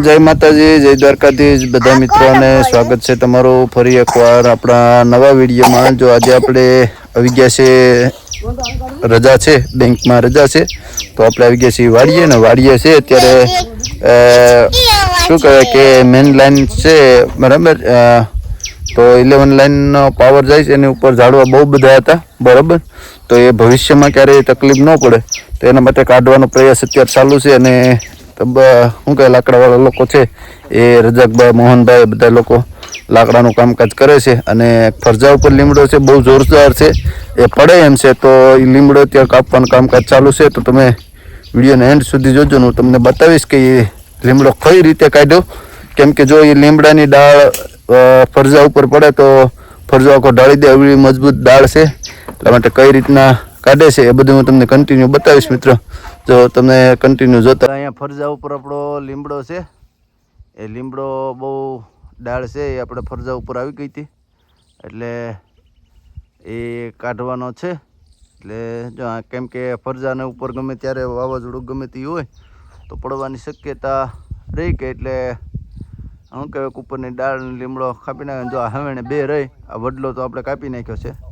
જય માતાજી જય દ્વારકાધીશ. બધા મિત્રોને સ્વાગત છે તમારું ફરી એકવાર આપણા નવા વિડીયોમાં. જો આજે આપણે આવી ગયા છે રજા છે બેંકમાં રજા છે. તો આપણે આવી ગયા છીએ વાડીએ ને વાડીએ છે અત્યારે શું કહેવાય કે મેન લાઈન છે બરાબર? તો ઇલેવન લાઇનનો પાવર જાય છે એની ઉપર ઝાડવા બહુ બધા હતા બરાબર? તો એ ભવિષ્યમાં ક્યારેય તકલીફ ન પડે. તો એના માટે કાઢવાનો પ્રયાસ અત્યારે ચાલુ છે અને શું કહે લાકડાવાળા લોકો છે, એ રજાકભાઈ મોહનભાઈ, બધા લોકો લાકડાનું કામકાજ કરે છે અને ફરજા ઉપર લીમડો છે, બહુ જોરદાર છે. એ પડે એમ છે, તો એ લીમડો ત્યાં કાપવાનું કામકાજ ચાલુ છે, તો તમે વિડીયોને એન્ડ સુધી જોજો હું તમને બતાવીશ કે એ લીમડો કઈ રીતે કાઢ્યો. કેમ કે જો એ લીમડાની ડાળ ફરજા ઉપર પડે તો ફરજો આખો ઢાળી દે એવી મજબૂત ડાળ છે. એટલા માટે કઈ રીતના કાઢે છે, એ બધું હું તમને કન્ટિન્યુ બતાવીશ, મિત્રો. જો તમે કન્ટિન્યુ જોતા અહીંયા ફરજા ઉપર આપણો લીમડો છે. એ લીમડો બહુ ડાળ છે, એ આપણે ફરજા ઉપર આવી ગઈ હતી. એટલે એ કાઢવાનો છે. એટલે જો કેમ કે ફરજાને ઉપર ગમે ત્યારે વાવાઝોડું ગમે તે હોય, તો પડવાની શક્યતા રહી કે એટલે શું કહેવાય ઉપરની ડાળ લીમડો કાપી નાખે જો હવેણે બે રહી, આ વડલો તો આપણે કાપી નાખ્યો છે.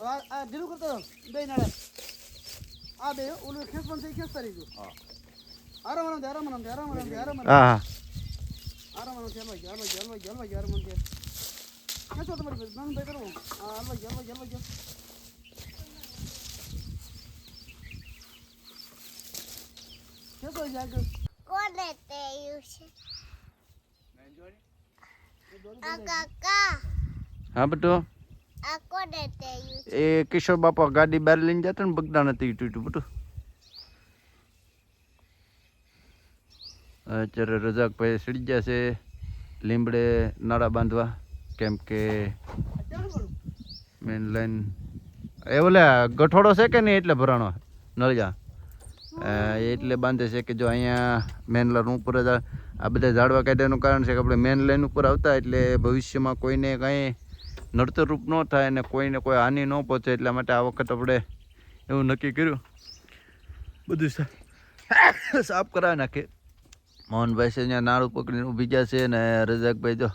આ ધીરું કરતો બે નાડે. આ બે ઓલું ખેસ પણ થઈ ખેસ તારી ગયો આરામ આરામ આરામ આરામ આરામ આરામ આરામ હા આરામ આરામ ચાલો ચાલો ચાલો ચાલો ચાલો મન કે કેસો તમારી મન બે કરો. આ હાલો ચાલો ચાલો ચાલો કેસો જાગ? કોને તે યુ છે આ કાકા. હા બટો. એ કિશોર બાપા ગાડી બહાર લઈને જતા ને બગડા નથી તૂટ્યું બટુ અત્યારે રજાકભાઈ સડી ગયા છે લીમડે નાળા બાંધવા. કેમ કે મેન લાઈન એ ઓલે ગઠોડો છે કે નહીં એટલે ભરાણો? નળિયા. એટલે બાંધે છે કે જો અહીંયા મેન લાઈન ઉપર જ આ- બધા ઝાડવા કાઢ્યાનું કારણ છે કે આપણે મેન લાઈન ઉપર આવતા એટલે ભવિષ્યમાં કોઈને કાંઈ નડતરરૂપ ન થાય અને કોઈને કોઈ હાનિ ન પહોંચે એટલા માટે આ વખત આપણે એવું નક્કી કર્યું. બધું સાફ કરાવી નાખે મોહનભાઈ છે અહીંયા નાળું પકડીને ઊભી ગયા છે અને રજાકભાઈ જો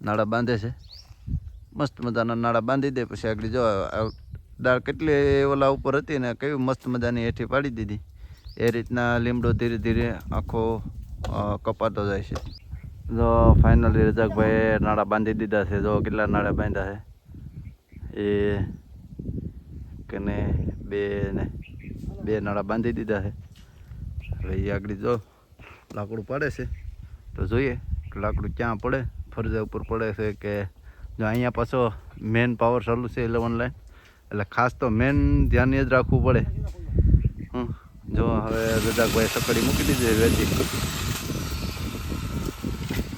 નાળા બાંધે છે. મસ્ત મજાના નાળા બાંધી દે પછી આગળ જો દાળ કેટલી ઓલા ઉપર હતી ને કેવી મસ્ત મજાની હેઠી પાડી દીધી. એ રીતના લીમડો ધીરે ધીરે આખો કપાતો જાય છે. જો ફાઇનલી રજાકભાઈએ નાળા બાંધી દીધા છે, જો કેટલા નાળા બાંધ્યા છે? એ કને બે ને બે નાળા બાંધી દીધા છે. હવે એ આગળ જો લાકડું પડે છે. તો જોઈએ કે લાકડું ક્યાં પડે, ફરજા ઉપર પડે છે કે જો અહીંયા પાછો મેન પાવર ચાલુ છે ઇલેવન લાઈન એટલે ખાસ તો મેન ધ્યાન જ રાખવું પડે. હં જો હવે રજાકભાઈ સકડી મૂકી દીધી વેચી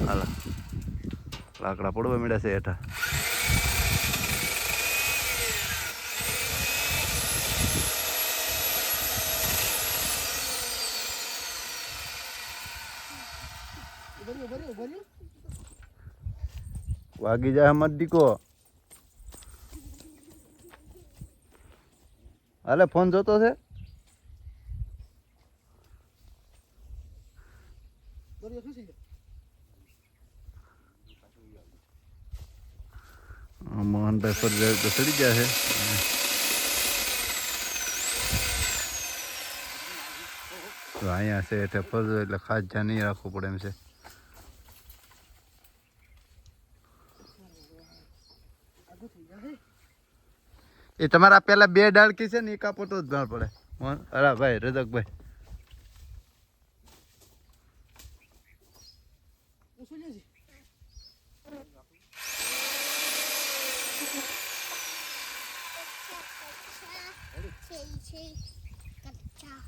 હાલો લાકડા પડવા મળ્યા છે હેઠા. વાગી જાય મત દીકો. હાલે ફોન જોતો છે દોરીઓ ખસી જાય ફરજ તો ચડી ગયા છે? અહીંયા છે એટલે ફરજો એટલે ખાસ ધ્યાન નહીં રાખવું પડે એમ છે. એ તમારા પેલા બે ડાળકી છે ને, એ કાપો તો જ ભાર પડે. અરે ભાઈ, રજકભાઈ. છે છે કચ્ચા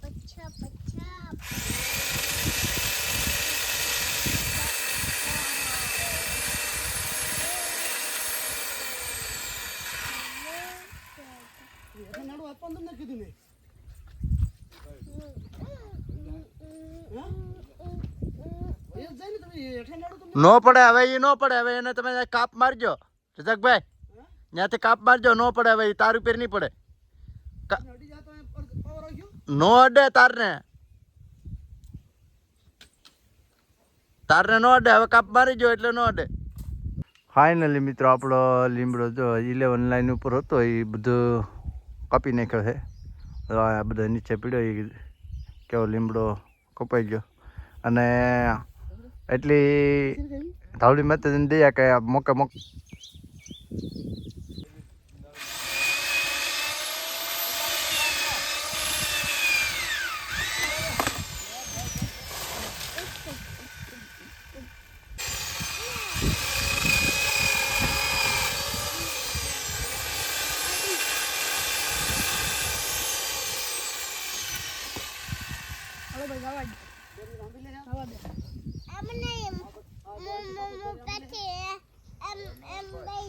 પચ્છા પચ્છા નાડું આપવાનું તમને કીધું મેં હા? એ જ જાય ને તમે હેઠા નાડું તમને. નો પડે હવે એ નો પડે. હવે એને તમે કાપ મારજો. રજકભાઈ ત્યાંથી કાપ મારજો. નો પડે હવે તારું તાર નહીં પડે. નો અડે તારને. તારને નો અડે હવે કાપ મારી જો એટલે નો અડે. ફાઇનલી મિત્રો આપણો લીમડો જો ઇલેવન લાઈન ઉપર હતો એ બધું કાપી નાખ્યો છે. આ બધા નીચે પીડ્યો એ કેવો લીમડો કપાઈ ગયો. અને એટલી ધાવડી માતાજીને દયા કે આ મોકે મોક અમને એમ મો પછી એમ એમ લઈ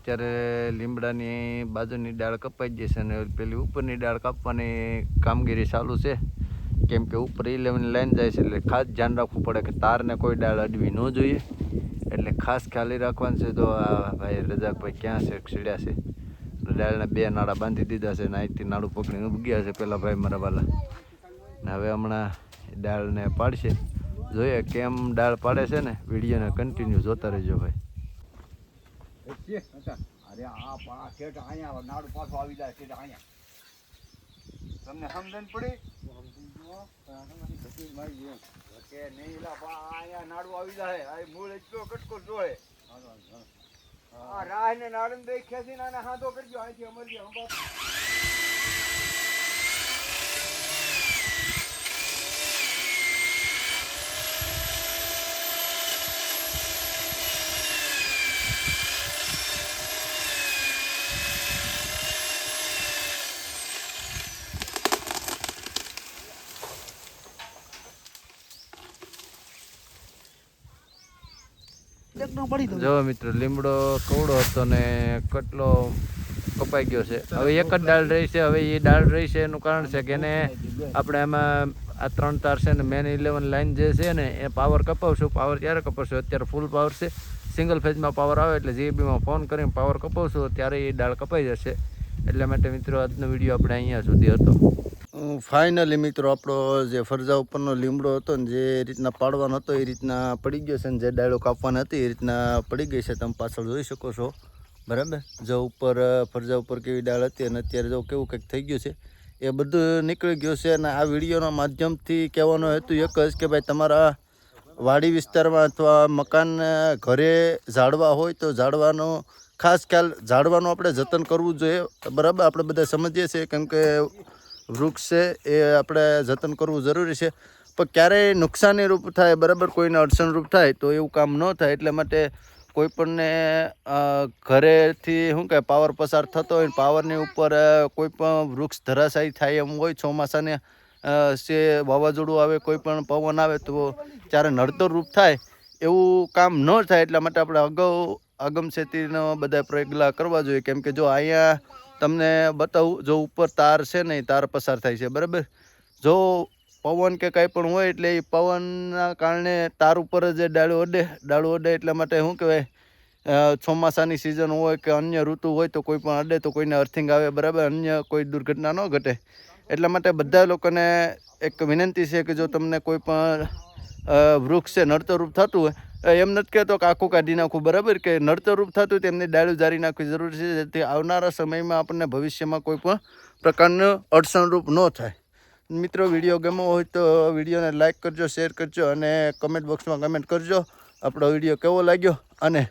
અત્યારે લીમડાની બાજુની ડાળ કપાઈ જશે અને પેલી ઉપરની ડાળ કાપવાની કામગીરી ચાલુ છે. કેમ કે ઉપર ઇલેવન લાઈન જાય છે એટલે ખાસ ધ્યાન રાખવું પડે કે તારને કોઈ ડાળ અડવી ન જોઈએ. એટલે ખાસ ખ્યાલી રાખવાનું છે તો આ ભાઈ રજાકભાઈ ક્યાં છે? સીડ્યા છે. ડાળને બે નાળા બાંધી દીધા છે ને અહીંથી નાળું પકડીને ઉગ્યા છે પેલા ભાઈ મારા વાલા. ને હવે હમણાં ડાળને પાડશે. જોઈએ કેમ ડાળ પાડે છે ને? વિડીયોને કન્ટિન્યુ જોતા રહેજો ભાઈ. અરે આ આ શેઠ અહીંયા નાડું પાછો આવી જાય શેઠ અહીંયા. તમને સમજણ પડી? કે નહીં અહીંયા નાડું આવી જાય. આ મૂળ એટલો કટકો જોડે આ રાહ ને નાડું બે ખેંચીને આને હાથો કરજો અહીંથી અમરજી અંબા જો મિત્રો લીમડો કવડો હતો ને કટલો કપાઈ ગયો છે. હવે એક જ ડાળ રહી છે હવે એ ડાળ રહી છે એનું કારણ છે કે એને આપણે એમાં આ ત્રણ તાર છે ને મેન ઇલેવન લાઈન જે છે ને એ પાવર કપાવશું. પાવર ત્યારે કપાવશું? અત્યારે ફૂલ પાવર છે. સિંગલ ફેઝમાં પાવર આવે એટલે જીબીમાં ફોન કરીને પાવર કપાવશું ત્યારે એ ડાળ કપાઈ જશે. એટલા માટે મિત્રો આજનો વીડિયો આપણે અહીંયા સુધી હતો. ફાઇનલી મિત્રો આપણો જે ફરજા ઉપરનો લીમડો હતો ને જે રીતના પાડવાનો હતો એ રીતના પડી ગયો છે ને જે ડાળો કાપવાની હતી એ રીતના પડી ગઈ છે. તમે પાછળ જોઈ શકો છો. બરાબર? જો ઉપર ફરજા ઉપર કેવી ડાળ હતી અને અત્યારે જો કેવું કંઈક થઈ ગયું છે એ બધું નીકળી ગયું છે અને આ વિડીયોના માધ્યમથી કહેવાનો હેતુ એક જ કે ભાઈ તમારા વાડી વિસ્તારમાં અથવા મકાન ઘરે ઝાડવા હોય તો ઝાડવાનો ખાસ ખ્યાલ, ઝાડવાનું આપણે જતન કરવું જોઈએ. બરાબર? આપણે બધા સમજીએ છીએ કેમ કે વૃક્ષ છે એ આપણે જતન કરવું જરૂરી છે. પણ ક્યારેય નુકસાનીરૂપ થાય, બરાબર કોઈને અડચણરૂપ થાય તો એવું કામ ન થાય. એટલા માટે કોઈપણને ઘરેથી શું કહે પાવર પસાર થતો હોય પાવરની ઉપર કોઈપણ કોઈ પણ વૃક્ષ ધરાશાયી થાય એમ હોય, ચોમાસાને છે વાવાઝોડું આવે કોઈ પણ પવન આવે તો ત્યારે નડતર રૂપ થાય. એવું કામ ન થાય, એટલા માટે આપણે અગાઉ આગમ છેતીનો બધા પ્રયોગલા કરવા જોઈએ. કેમ કે જો અહીંયા તમને બતાવું, જો ઉપર તાર છે ને, એ તાર પસાર થાય છે, બરાબર? જો પવન કે કાંઈ પણ હોય એટલે એ પવનના કારણે તાર ઉપર જ ડાળું અડે. ડાળું અડે એટલા માટે શું કહેવાય? ચોમાસાની સિઝન હોય કે અન્ય ઋતુ હોય તો કોઈ પણ અડે તો કોઈને અર્થિંગ આવે, બરાબર? અન્ય કોઈ દુર્ઘટના ન ઘટે. એટલા માટે બધા લોકોને એક વિનંતી છે કે જો તમને કોઈ પણ વૃક્ષ છે નડતરૂપ થતું હોય એમ નથી કહેતો કે આખું કાઢી નાખવું બરાબર કે નડતરરૂપ થતું તેમની ડાળું જારી નાખવી જરૂરી છે, જેથી આવનારા સમયમાં આપણને ભવિષ્યમાં કોઈ પણ પ્રકારનું અડચણરૂપ ન થાય. મિત્રો, વીડિયો ગમો હોય તો વિડીયોને લાઇક કરજો, શેર કરજો અને કમેન્ટ બોક્સમાં કમેન્ટ કરજો. આપણો વીડિયો કેવો લાગ્યો અને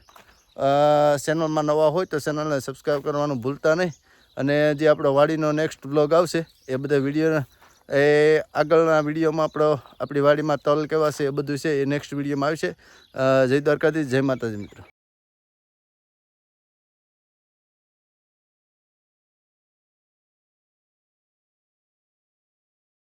ચેનલમાં નવા હોય તો ચેનલને સબસ્ક્રાઈબ કરવાનું ભૂલતા નહીં. અને જે આપણો વાડીનો નેક્સ્ટ બ્લોગ આવશે, એ બધા વીડિયો એ આગળના વિડીયોમાં આપણો આપણી વાડીમાં તલ કેવા છે એ બધું છે એ નેક્સ્ટ વિડીયોમાં આવશે. જય દ્વારકાધીશ, જય માતાજી મિત્રો.